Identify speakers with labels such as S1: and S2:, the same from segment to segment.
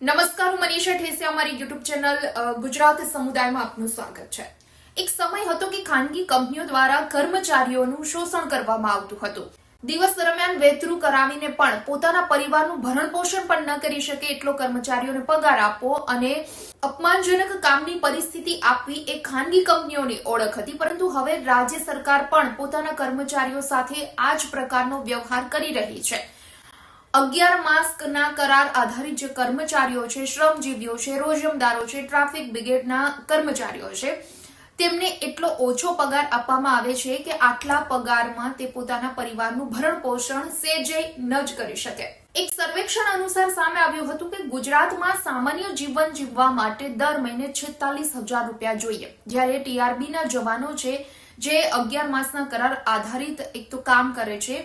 S1: નમસ્કાર, હું મનીષા ઠેસિયા, અમારી યુટ્યુબ ચેનલ ગુજરાત સમુદાયમાં આપનું સ્વાગત છે. એક સમય હતો કે ખાનગી કંપનીઓ દ્વારા કર્મચારીઓનું શોષણ કરવામાં આવતું હતું. દિવસ દરમિયાન વેતરું કરાવીને પણ પોતાના પરિવારનું ભરણ પોષણ પણ ન કરી શકે એટલો કર્મચારીઓને પગાર આપવો અને અપમાનજનક કામની પરિસ્થિતિ આપવી એ ખાનગી કંપનીઓની ઓળખ હતી. પરંતુ હવે રાજ્ય સરકાર પણ પોતાના કર્મચારીઓ સાથે આ જ પ્રકારનો વ્યવહાર કરી રહી છે. અગિયાર માસ્કના કરાર આધારિત જે કર્મચારીઓ છે, શ્રમજીવીઓ છે, રોજમદારો છે, ટ્રાફિક બ્રિગેડના કર્મચારીઓ છે, તેમને એટલો ઓછો પગાર આપવામાં આવે છે કે આટલા પગારમાં તે પોતાના પરિવારનું ભરણ પોષણ સેજે ન જ કરી શકે. એક સર્વેક્ષણ અનુસાર સામે આવ્યું હતું કે ગુજરાતમાં સામાન્ય જીવન જીવવા માટે દર મહિને છેતાલીસ હજાર રૂપિયા જોઈએ. જ્યારે ટીઆરબીના જવાનો છે, જે અગિયાર માસના કરાર આધારિત એક તો કામ કરે છે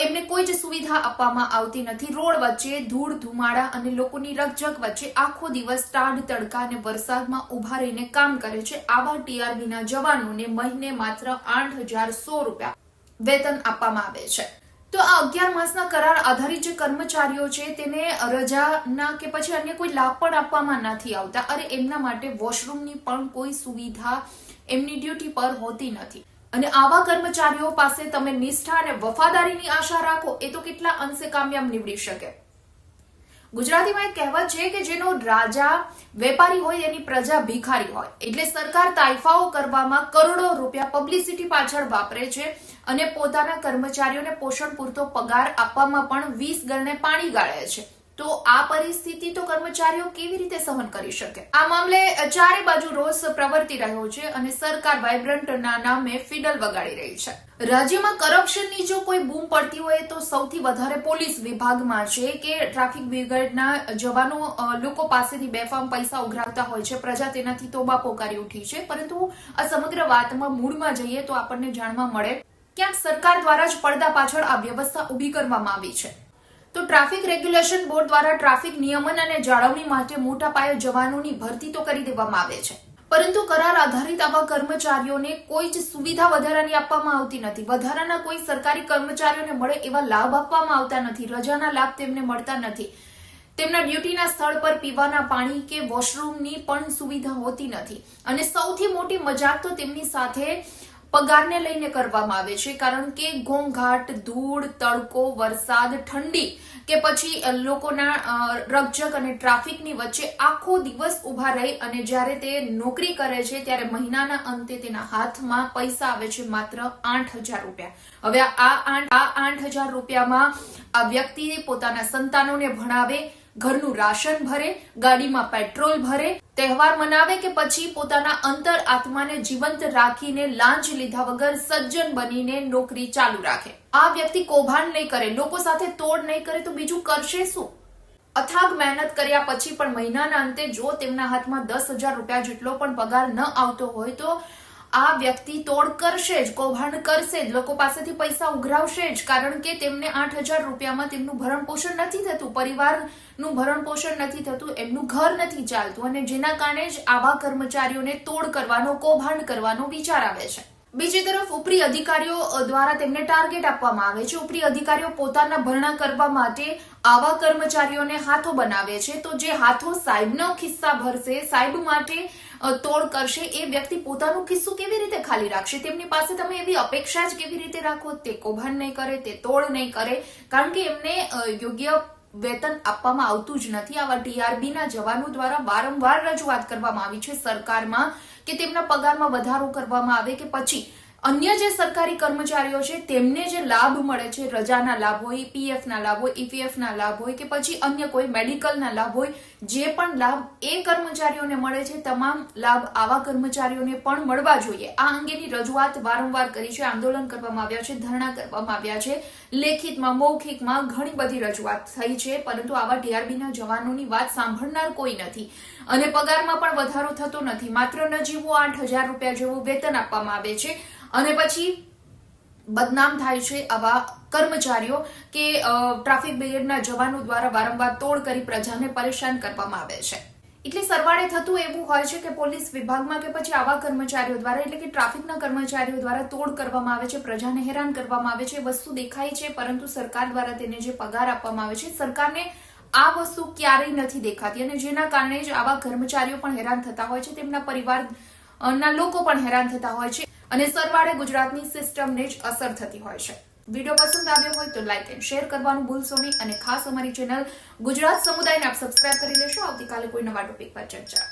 S1: એમને કોઈ જ સુવિધા આપવામાં આવતી નથી. રોડ વચ્ચે ધૂળ, ધુમાડા અને લોકોની રકઝક વચ્ચે આખો દિવસ ટાઢ તડકા અને વરસાદમાં ઊભા રહીને કામ કરે છે. આવા ટીઆરબીના જવાનોને મહિને માત્ર આઠ હજાર સો રૂપિયા વેતન આપવામાં આવે છે. તો આ અગિયાર માસના કરાર આધારિત જે કર્મચારીઓ છે, તેને રજાના કે પછી અન્ય કોઈ લાભ પણ આપવામાં નથી આવતા. અરે, એમના માટે વોશરૂમની પણ કોઈ સુવિધા એમની ડ્યુટી પર હોતી નથી. અને આવા કર્મચારીઓ પાસે તમે નિષ્ઠા અને વફાદારીની આશા રાખો, એ તો કેટલા અંશે કામયાબ નીવડી શકે. ગુજરાતીમાં એક કહેવત છે કે જેનો રાજા વેપારી હોય, એની પ્રજા ભિખારી હોય. એટલે સરકાર તાઇફાઓ કરવામાં કરોડો રૂપિયા પબ્લિસિટી પાછળ વાપરે છે અને પોતાના કર્મચારીઓને પોષણ પૂરતો પગાર આપવામાં પણ વીસ ગણને પાણી ગાળે છે. તો આ પરિસ્થિતિ તો કર્મચારીઓ કેવી રીતે સહન કરી શકે? આ મામલે ચારે બાજુ રોષ પ્રવર્તી રહ્યો છે અને સરકાર વાઇબ્રન્ટના નામે ફિડલ વગાડી રહી છે. રાજ્યમાં કરપ્શનની જો કોઈ બૂમ પડતી હોય તો સૌથી વધારે પોલીસ વિભાગમાં છે કે ટ્રાફિક બ્રિગેડના જવાનો લોકો પાસેથી બેફામ પૈસા ઉઘરાવતા હોય છે. પ્રજા તેનાથી તોબા પોકારી ઉઠી છે. પરંતુ આ સમગ્ર વાતમાં મૂળમાં જઈએ તો આપણને જાણવા મળે, ક્યાંક સરકાર દ્વારા જ પડદા પાછળ આ વ્યવસ્થા ઊભી કરવામાં આવી છે. તો ટ્રાફિક રેગ્યુલેશન બોર્ડ દ્વારા ટ્રાફિક નિયમન અને જાળવણી માટે મોટા પાયે જવાનોની ભરતી તો કરી દેવામાં આવે છે. પરંતુ કરાર આધારિત આવા કર્મચારીઓને કોઈ જ સુવિધા વધારાની આપવામાં આવતી નથી. વધારાના કોઈ સરકારી કર્મચારીઓને મળે એવા લાભ આપવામાં આવતા નથી. રજાના લાભ તેમને મળતા નથી. તેમના ડ્યુટીના સ્થળ પર પીવાના પાણી કે વોશરૂમની પણ સુવિધા હોતી નથી. અને સૌથી મોટી મજાક તો તેમની સાથે પગારને લઈને કરવામાં આવે છે, કારણ કે ઘોંઘાટ, ધૂળ, તડકો, વરસાદ, ઠંડી કે પછી લોકોના રકજક અને ટ્રાફિકની વચ્ચે આખો દિવસ ઊભા રહી અને જ્યારે તે નોકરી કરે છે, ત્યારે મહિનાના અંતે તેના હાથમાં પૈસા આવે છે, માત્ર આઠ હજાર રૂપિયા. હવે આઠ, આ આઠ હજાર રૂપિયામાં આ વ્યક્તિ પોતાના સંતાનોને ભણાવે ઘરનું રાશન ભરે, ગાડીમાં પેટ્રોલ ભરે, તહેવાર મનાવે કે પછી પોતાના અંતર આત્માને જીવંત રાખીને લાંચ લીધા વગર સજ્જન બનીને નોકરી ચાલુ રાખે. આ વ્યક્તિ કૌભાંડ નહીં કરે, લોકો સાથે તોડ નહીં કરે તો બીજું કરશે શું? અથાગ મહેનત કર્યા પછી પણ મહિનાના અંતે જો તેમના હાથમાં દસ હજાર રૂપિયા જેટલો પણ પગાર ન આવતો હોય તો આ વ્યક્તિ તોડ કરશે જ, કૌભાંડ કરશે જ, લોકો પાસેથી પૈસા ઉઘરાવશે જ, કારણ કે તેમને આઠ હજાર રૂપિયામાં તેમનું ભરણ પોષણ નથી થતું, પરિવારનું ભરણ પોષણ નથી થતું, એમનું ઘર નથી ચાલતું, અને જેના કારણે જ આવા કર્મચારીઓને તોડ કરવાનો, કૌભાંડ કરવાનો વિચાર આવે છે. બીજી તરફ ઉપરી અધિકારીઓ દ્વારા તેમને ટાર્ગેટ આપવામાં આવે છે. ઉપરી અધિકારીઓ પોતાના ભરણા કરવા માટે આવા કર્મચારીઓને હાથો બનાવે છે. તો જે હાથો સાહેબનો ખિસ્સા ભરશે, સાહેબ માટે તોડ કરશે, એ વ્યક્તિ પોતાનું ખિસ્સું કેવી રીતે ખાલી રાખશે? તેમની પાસે તમે એવી અપેક્ષા જ કેવી રીતે રાખો? તે કૌભાંડ નહીં કરે, તે તોડ નહીં કરે. કારણ કે એમને યોગ્ય વેતન આપવામાં આવતું જ નથી. આવા ટીઆરબીના જવાનો દ્વારા વારંવાર રજૂઆત કરવામાં આવી છે સરકારમાં. કે તેમના પગારમાં વધારો કરવામાં આવે કે પછી અન્ય જે સરકારી કર્મચારીઓ છે, તેમને જે લાભ મળે છે, રજાના લાભ હોય પીએફના લાભ હોય ઈપીએફના લાભ હોય કે પછી અન્ય કોઈ મેડિકલના લાભ હોય, જે પણ લાભ એ કર્મચારીઓને મળે છે, તમામ લાભ આવા કર્મચારીઓને પણ મળવા જોઈએ. આ અંગેની રજૂઆત વારંવાર કરી છે, આંદોલન કરવામાં આવ્યા છે, ધરણા કરવામાં આવ્યા છે. લેખિતમાં, મૌખિકમાં ઘણી બધી રજૂઆત થઈ છે, પરંતુ આવા ટીઆરબીના જવાનોની વાત સાંભળનાર કોઈ નથી. અને પગારમાં પણ વધારો થતો નથી. માત્ર નજીવું આઠ હજાર રૂપિયા જેવું વેતન આપવામાં આવે છે. અને પછી બદનામ થાય છે આવા કર્મચારીઓ કે ટ્રાફિક બ્રિગેડના જવાનો દ્વારા વારંવાર તોડ કરી પ્રજાને પરેશાન કરવામાં આવે છે. એટલે સરવાળે થતું એવું હોય છે કે પોલીસ વિભાગમાં કે પછી આવા કર્મચારીઓ દ્વારા, એટલે કે ટ્રાફિકના કર્મચારીઓ દ્વારા તોડ કરવામાં આવે છે, પ્રજાને હેરાન કરવામાં આવે છે, વસ્તુ દેખાય છે, પરંતુ સરકાર દ્વારા તેને જે પગાર આપવામાં આવે છે, સરકારને આ વસ્તુ ક્યારેય નથી દેખાતી. અને જેના કારણે જ આવા કર્મચારીઓ પણ હેરાન થતા હોય છે, તેમના પરિવાર ના લોકો પણ હેરાન થતા હોય છે. અને સરવાળે ગુજરાતની સિસ્ટમને જ અસર થતી હોય છે. વીડિયો પસંદ આવ્યો હોય તો લાઈક એન્ડ શેર કરવાનું ભૂલશો નહીં અને ખાસ અમારી ચેનલ ગુજરાત સમુદાયને આપ સબસ્ક્રાઇબ કરી લેશો. આવતીકાલે કોઈ નવા ટોપિક પર ચર્ચા.